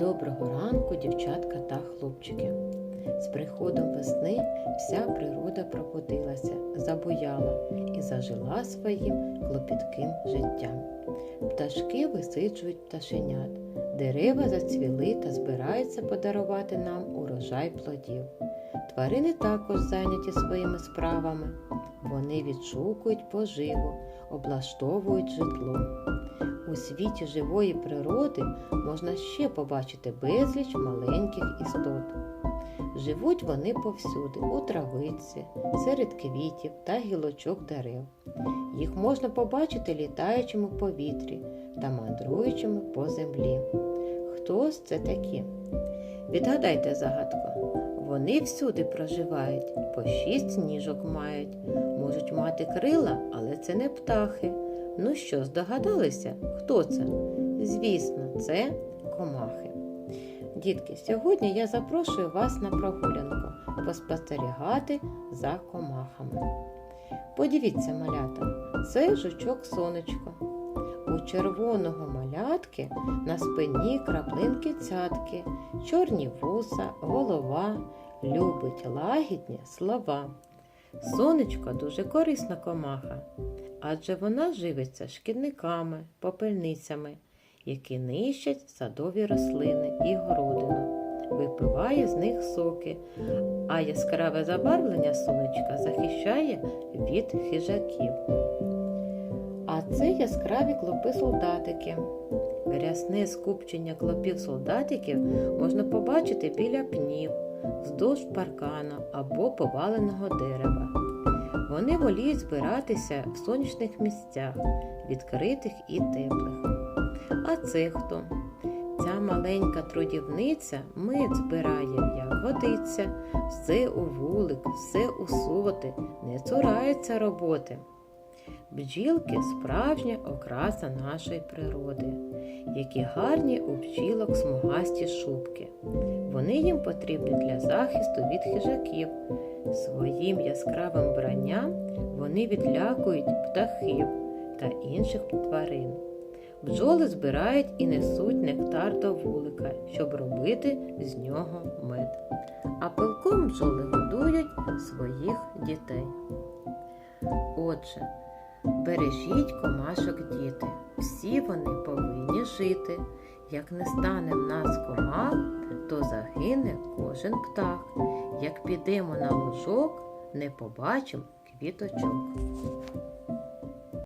Доброго ранку, дівчатка та хлопчики. З приходом весни вся природа пробудилася, забуяла і зажила своїм клопітким життям. Пташки висиджують пташенят, дерева зацвіли та збираються подарувати нам урожай плодів. Тварини також зайняті своїми справами. Вони відшукують поживу, облаштовують житло. У світі живої природи можна ще побачити безліч маленьких істот. Живуть вони повсюди, у травиці, серед квітів та гілочок дерев. Їх можна побачити літаючими в повітрі та мандруючими по землі. Хто ж це такі? Відгадайте загадку. Вони всюди проживають, по шість ніжок мають, можуть мати крила, але це не птахи. Ну що, здогадалися, хто це? Звісно, це комахи. Дітки, сьогодні я запрошую вас на прогулянку поспостерігати за комахами. Подивіться, малята, це жучок сонечко. У червоного малятки на спині краплинки цятки, чорні вуса, голова, любить лагідні слова. Сонечко дуже корисна комаха, адже вона живиться шкідниками, попельницями, які нищать садові рослини і городину, випиває з них соки, а яскраве забарвлення сонечка захищає від хижаків. А це яскраві клопи солдатики. Рясне скупчення клопів солдатиків можна побачити біля пнів, вздовж паркана або поваленого дерева. Вони воліють збиратися в сонячних місцях, відкритих і теплих. А це хто? Ця маленька трудівниця мед збирає, як годиться, все у вулик, все у соти, не цурається роботи. Бджілки справжня окраса нашої природи, які гарні у бджілок смугасті шубки. Вони їм потрібні для захисту від хижаків. Своїм яскравим вбранням вони відлякують птахів та інших тварин. Бджоли збирають і несуть нектар до вулика, щоб робити з нього мед. А пилком бджоли годують своїх дітей. Отже, бережіть комашок діти, всі вони повинні жити. Як не стане в нас комах, то загине кожен птах. Як підемо на лужок, не побачимо квіточок.